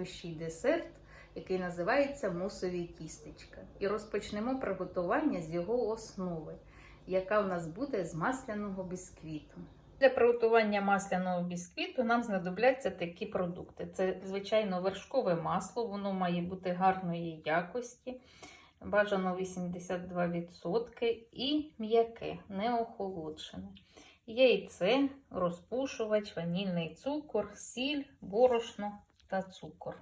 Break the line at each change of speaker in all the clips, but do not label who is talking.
смачнющий десерт, який називається мусові тістечка. І розпочнемо приготування з його основи, яка в нас буде з масляного бісквіту. Для приготування масляного бісквіту нам знадобляться такі продукти. Це, звичайно, вершкове масло, воно має бути гарної якості, бажано 82% і м'яке, не охолоджене. Яйце, розпушувач, ванільний цукор, сіль, борошно та цукор.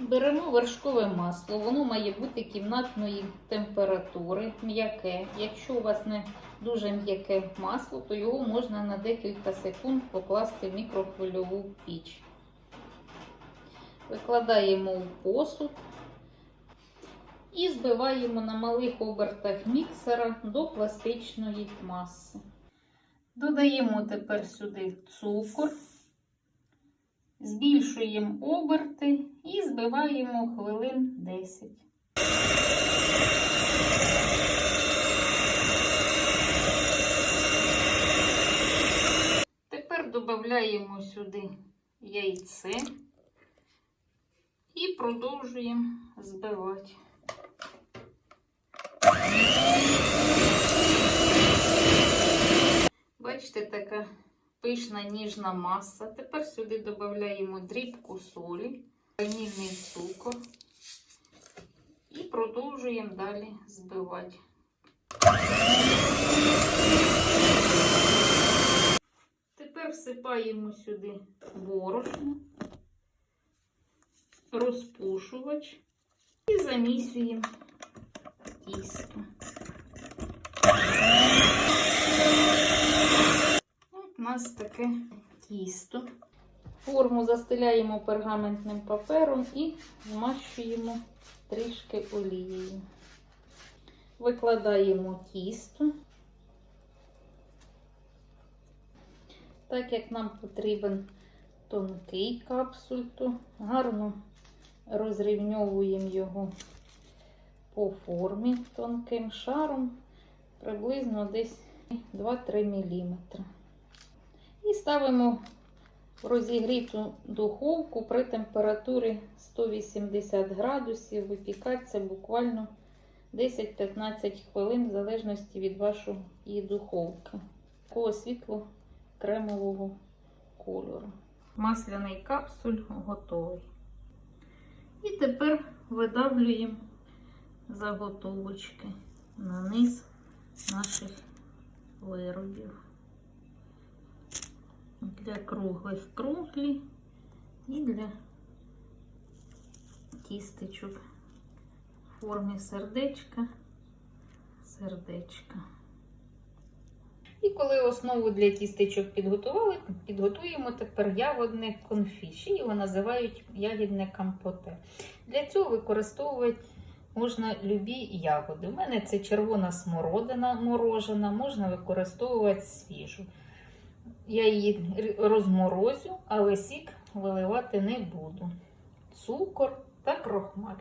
Беремо вершкове масло, воно має бути кімнатної температури, м'яке. Якщо у вас не дуже м'яке масло, то його можна на декілька секунд покласти в мікрохвильову піч. Викладаємо у посуд і збиваємо на малих обертах міксера до пластичної маси. Додаємо тепер сюди цукор, збільшуємо оберти і збиваємо хвилин 10. Тепер додаємо сюди яйце і продовжуємо збивати. Бачите, така пишна ніжна маса. Тепер сюди додаємо дрібку солі, ванільний цукор і продовжуємо далі збивати. Тепер всипаємо сюди борошно, розпушувач і замісюємо тісто. От у нас таке тісто. Форму застеляємо пергаментним папером і змащуємо трішки олією. Викладаємо тісто. Так як нам потрібен тонкий капсуль, то гарно розрівньовуємо його по формі тонким шаром, приблизно десь 2-3 мм. І ставимо в розігріту духовку при температурі 180 градусів, випікатися буквально 10-15 хвилин, в залежності від вашої духовки. Такого світло кремового кольору. Масляний капсуль готовий. І тепер видавлюємо заготовочки на низ наших виробів. Для круглих круглі і для тістечок в формі сердечка, сердечка. І коли основу для тістечок підготували, підготуємо тепер ягодне конфі. Ще його називають ягідне компоте. Для цього використовувати можна любі ягоди. У мене це червона смородина морожена, можна використовувати свіжу. Я її розморозю, але сік виливати не буду. Цукор та крохмаль.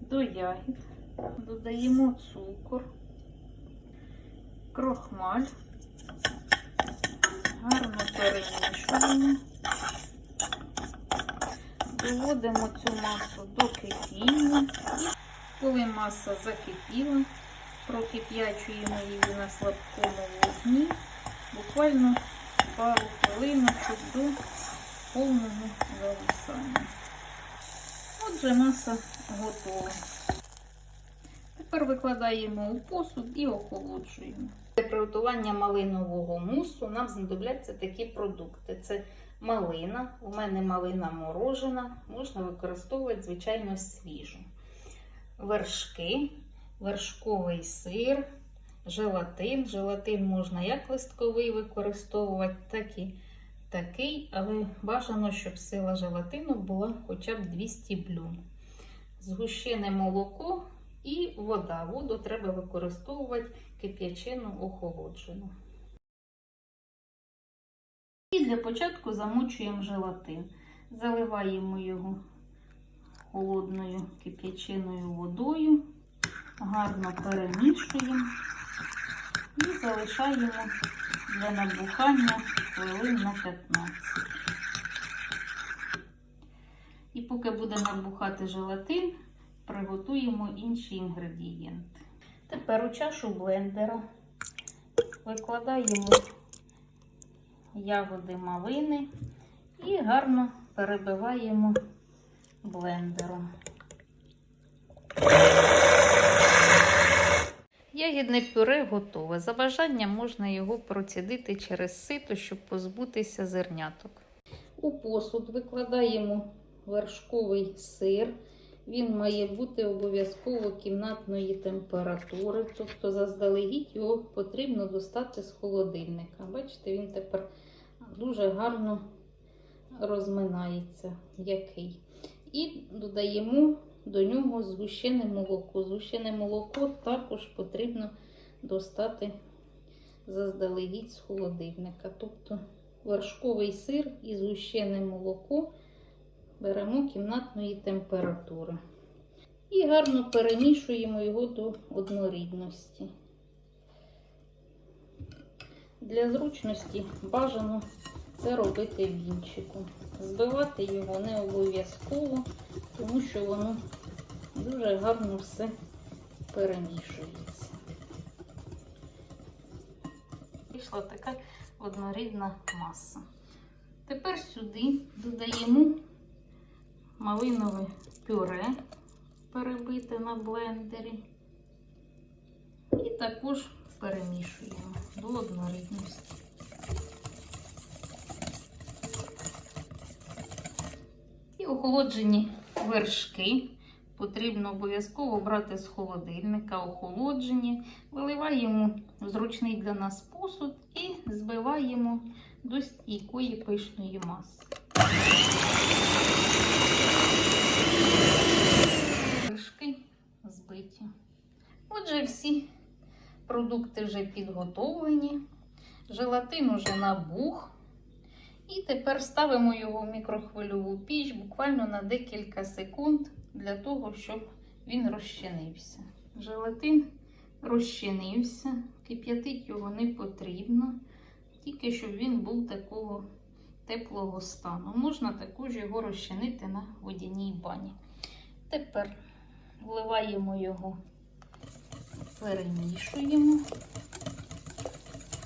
До ягід додаємо цукор, крохмаль, гарно перемішуємо, доводимо цю масу до кипіння. Коли маса закипіла, прокип'ячуємо її на слабкому вогні, буквально пару хвилиночок до повного зависання. Отже, маса готова. Тепер викладаємо у посуд і охолоджуємо. Для приготування малинового мусу нам знадобляться такі продукти. Це малина, у мене малина морожена, можна використовувати, звичайно, свіжу. Вершки, вершковий сир, желатин. Желатин можна як листковий використовувати, так і такий, але бажано, щоб сила желатину була хоча б 200 блюм. Згущене молоко і вода. Воду треба використовувати кип'ячину охолоджену. І для початку замочуємо желатин. Заливаємо його холодною кип'ячиною водою, гарно перемішуємо і залишаємо для набухання хвилин на 15. І поки буде набухати желатин, приготуємо інші інгредієнти. Тепер у чашу блендера викладаємо ягоди малини і гарно перебиваємо блендером. Ягідне пюре готове. За бажанням можна його процідити через сито, щоб позбутися зерняток. У посуд викладаємо вершковий сир. Він має бути обов'язково кімнатної температури, тобто заздалегідь його потрібно достати з холодильника. Бачите, він тепер дуже гарно розминається, який. І додаємо до нього згущене молоко. Згущене молоко також потрібно достати заздалегідь з холодильника. Тобто вершковий сир і згущене молоко беремо кімнатної температури. І гарно перемішуємо його до однорідності. Для зручності бажано це робити вінчиком. Збивати його не обов'язково, тому що воно дуже гарно все перемішується. Вийшла така однорідна маса. Тепер сюди додаємо малинове пюре, перебите на блендері. І також перемішуємо до однорідності. Охолоджені вершки потрібно обов'язково брати з холодильника, охолоджені, виливаємо в зручний для нас посуд і збиваємо до стійкої пишної маси. Вершки збиті. Отже, всі продукти вже підготовлені, желатин уже набух. І тепер ставимо його в мікрохвильову піч буквально на декілька секунд для того, щоб він розчинився. Желатин розчинився, кип'ятить його не потрібно, тільки щоб він був такого теплого стану. Можна також його розчинити на водяній бані. Тепер вливаємо його, перемішуємо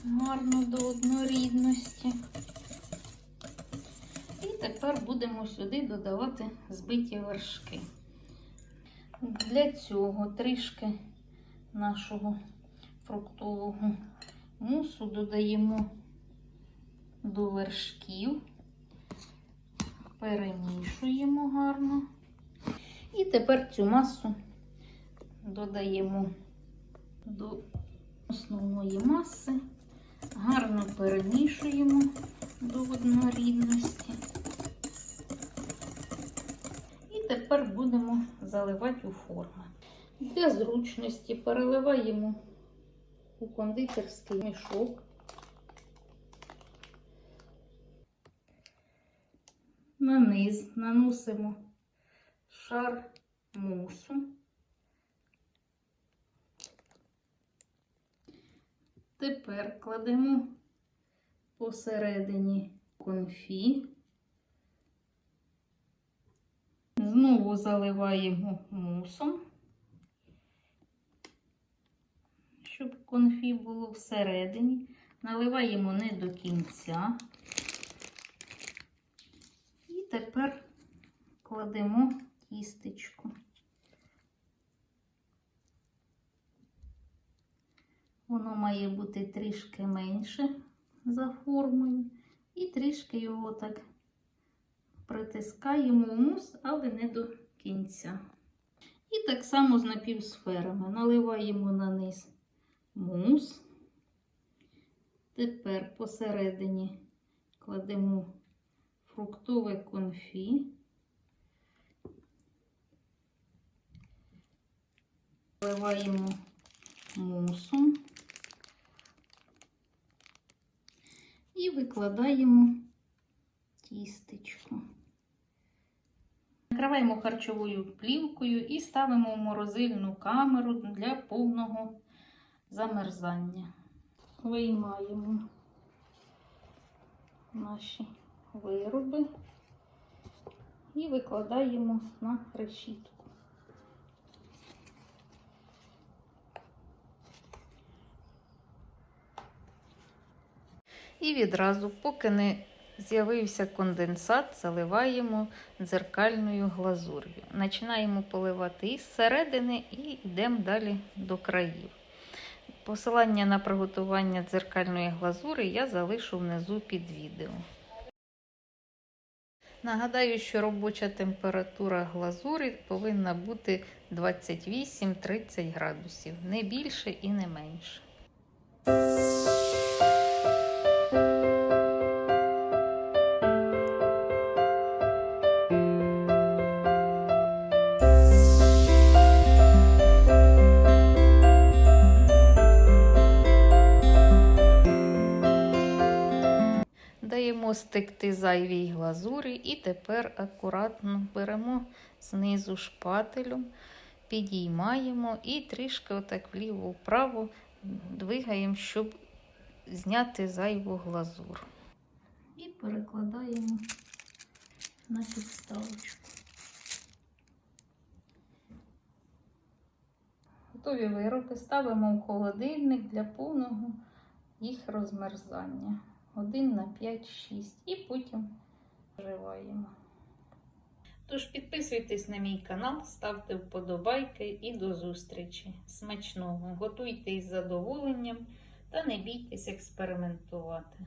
гарно до однорідності. Тепер будемо сюди додавати збиті вершки. Для цього трішки нашого фруктового мусу додаємо до вершків, перемішуємо гарно. І тепер цю масу додаємо до основної маси, гарно перемішуємо до однорідності. І тепер будемо заливати у форми. Для зручності переливаємо у кондитерський мішок. На низ наносимо шар мусу. Тепер кладемо посередині конфі. Знову заливаємо мусом, щоб конфі було всередині. Наливаємо не до кінця. І тепер кладемо кістечку. Воно має бути трішки менше за формою. І трішки його так притискаємо мус, але не до кінця. І так само з напівсферами. Наливаємо на низ мус. Тепер посередині кладемо фруктове конфі. Наливаємо мусом. І викладаємо тістечко. Накриваємо харчовою плівкою і ставимо в морозильну камеру для повного замерзання. Виймаємо наші вироби і викладаємо на решітку. І відразу, поки не з'явився конденсат, заливаємо дзеркальною глазур'ю. Починаємо поливати із середини і йдемо далі до країв. Посилання на приготування дзеркальної глазури я залишу внизу під відео. Нагадаю, що робоча температура глазурі повинна бути 28-30 градусів, не більше і не менше. Стекти зайвій глазурі і тепер акуратно беремо знизу шпателем, підіймаємо і трішки отак вліво-вправо двигаємо, щоб зняти зайву глазур. І перекладаємо на підставочку. Готові вироби ставимо в холодильник для повного їх розмерзання. 1 на 5-6 і потім вживаємо. Тож підписуйтесь на мій канал, ставте вподобайки і до зустрічі. Смачного! Готуйте із задоволенням та не бійтесь експериментувати.